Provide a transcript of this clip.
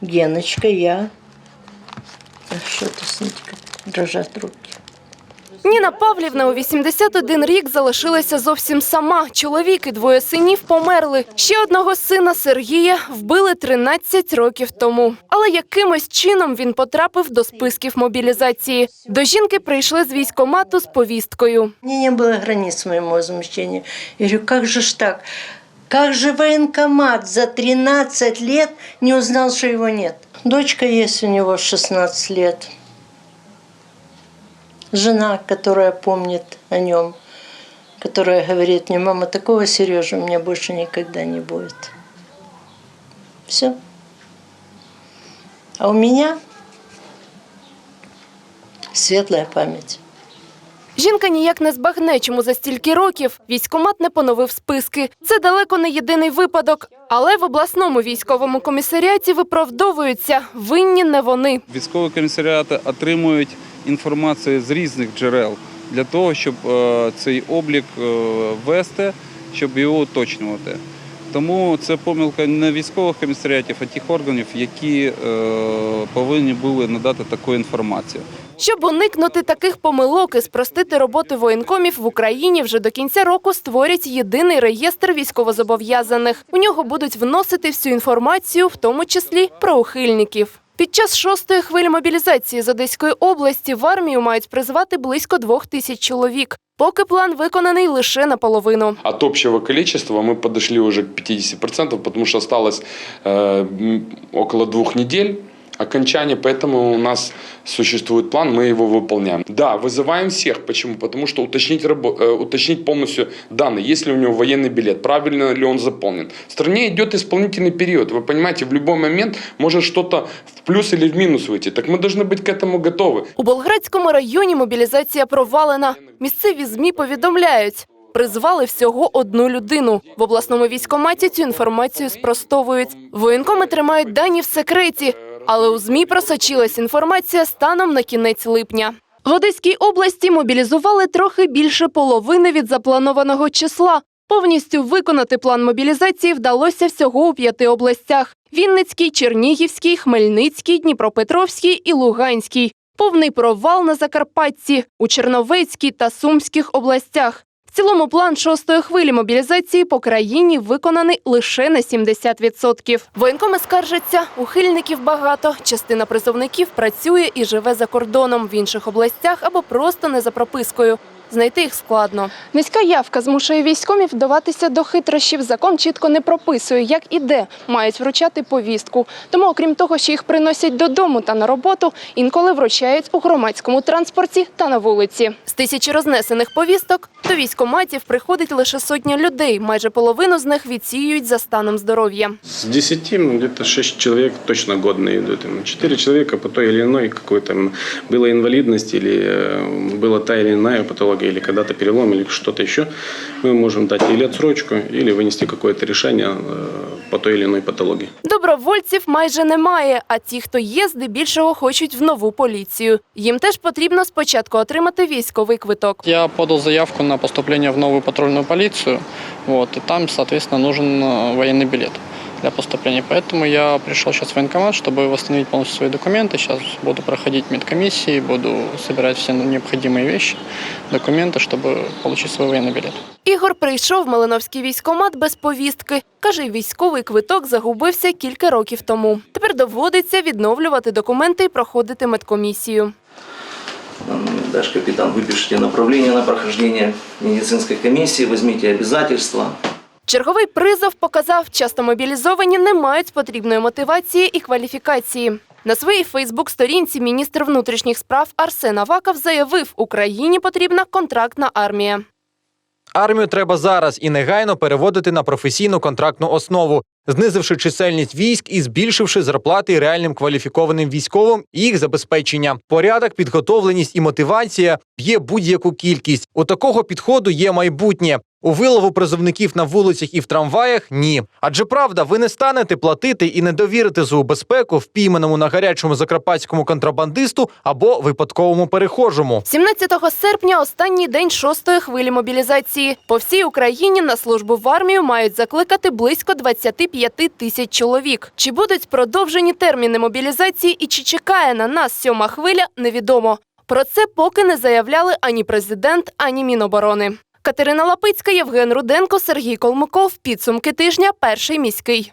Геночка, я. А Что ты, смотри, дрожат руки. Ніна Павлівна у 81 рік залишилася зовсім сама. Чоловік і двоє синів померли. Ще одного сина Сергія вбили 13 років тому. Але якимось чином він потрапив до списків мобілізації. До жінки прийшли з військомату з повісткою. Мне не было границ моему возмущению. Я говорю, как же ж так? Как же военкомат за 13 лет не узнал, что его нет? Дочка есть у него 16 лет. Жена, которая помнит о нем, которая говорит мне, мама, такого Сережи у меня больше никогда не будет. Все. А у меня светлая память. Жінка ніяк не збагне, чому за стільки років військомат не поновив списки. Це далеко не єдиний випадок. Але в обласному військовому комісаріаті виправдовуються винні не вони. Військові комісаріати отримують інформацію з різних джерел для того, щоб е, цей облік е, вести, щоб його уточнювати. Тому це помилка не військових комісаріатів, а тих органів, які е, повинні були надати таку інформацію. Щоб уникнути таких помилок і спростити роботу воєнкомів в Україні вже до кінця року створять єдиний реєстр військовозобов'язаних. У нього будуть вносити всю інформацію, в тому числі про ухильників. Під час шостої хвилі мобілізації з Одеської області в армію мають призвати близько двох тисяч чоловік. Поки план виконаний лише наполовину. От общего количества мы подошли уже к 50%, потому что осталось э, около двух недель окончания, поэтому у нас существует план, мы его выполняем. Да, вызываем всех. Почему? Потому что уточнить, рабо- э, уточнить полностью данные, есть ли у него военный билет, правильно ли он заполнен. В стране идет исполнительный период. Вы понимаете, в любой момент может что-то в плюс или в минус выйти. Так мы должны быть к этому готовы. У Болградському районі мобілізація провалена. Місцеві ЗМІ повідомляють. Призвали всього одну людину. В обласному військкоматі цю інформацію спростовують. Воєнкоми тримають дані в секреті, але у ЗМІ просочилась інформація станом на кінець липня. В Одеській області мобілізували трохи більше половини від запланованого числа. Повністю виконати план мобілізації вдалося всього у п'яти областях: Вінницький, Чернігівський, Хмельницький, Дніпропетровський і Луганський. Повний провал на Закарпатті, у Черновецькій та Сумських областях. Цілому план шостої хвилі мобілізації по країні виконаний лише на 70%. Воєнкоми скаржаться, ухильників багато. Частина призовників працює і живе за кордоном в інших областях або просто не за пропискою Знайти їх складно. Низька явка змушує військомів вдаватися до хитрощів. Закон чітко не прописує, як і де мають вручати повістку. Тому, окрім того, що їх приносять додому та на роботу, інколи вручають у громадському транспорті та на вулиці. З тисячі рознесених повісток до військоматів приходить лише сотня людей. Майже половину з них відсіюють за станом здоров'я. С 10 ну, где-то 6 человек точно годные идут. 4 человека по той или иной какой-то м, была инвалидность или э, была та или иная патология, или когда-то перелом, или что-то еще. Мы можем дать или отсрочку, или вынести какое-то решение э, по той или иной патологии. Добровольців майже немає, а ті, хто є, здебільшого хочуть в нову поліцію. Їм теж потрібно спочатку отримати військовий квиток. Я подал заявку на поступление в новую патрульную полицию, вот, и там, соответственно, нужен э, военный билет для поступления. Поэтому я пришел сейчас в военкомат, чтобы восстановить полностью свои документы. Сейчас буду проходить медкомиссии, буду собирать все необходимые вещи, документы, чтобы получить свой военный билет. Ігор прийшов в Малиновський військомат без повістки. Каже, військовий квиток загубився кілька років тому. Тепер доводиться відновлювати документи і проходити медкомісію. М, Даш капитан, выпишите направление на прохождение медицинской комиссии, возьмите обязательства. Черговий призов показав, часто мобілізовані не мають потрібної мотивації і кваліфікації. На своїй Фейсбук-сторінці міністр внутрішніх справ Арсен Аваков заявив, Україні потрібна контрактна армія. Армію треба зараз і негайно переводити на професійну контрактну основу, знизивши чисельність військ і збільшивши зарплати реальним кваліфікованим військовим і їх забезпечення. Порядок, підготовленість і мотивація б'є будь-яку кількість. У такого підходу є майбутнє. У вилову призовників на вулицях і в трамваях ні. Адже правда, ви не станете платити і не довірите ЗУ безпеку впійманому на гарячому закарпатському контрабандисту або випадковому перехожому. 17 серпня останній день шостої хвилі мобілізації. По всій Україні на службу в армію мають закликати близько 25 тисяч чоловік. Чи будуть продовжені терміни мобілізації і чи чекає на нас сьома хвиля, невідомо. Про це поки не заявляли ані президент, ані Міноборони. Катерина Лапицька, Євген Руденко, Сергій Колмаков. Підсумки тижня. Перший міський.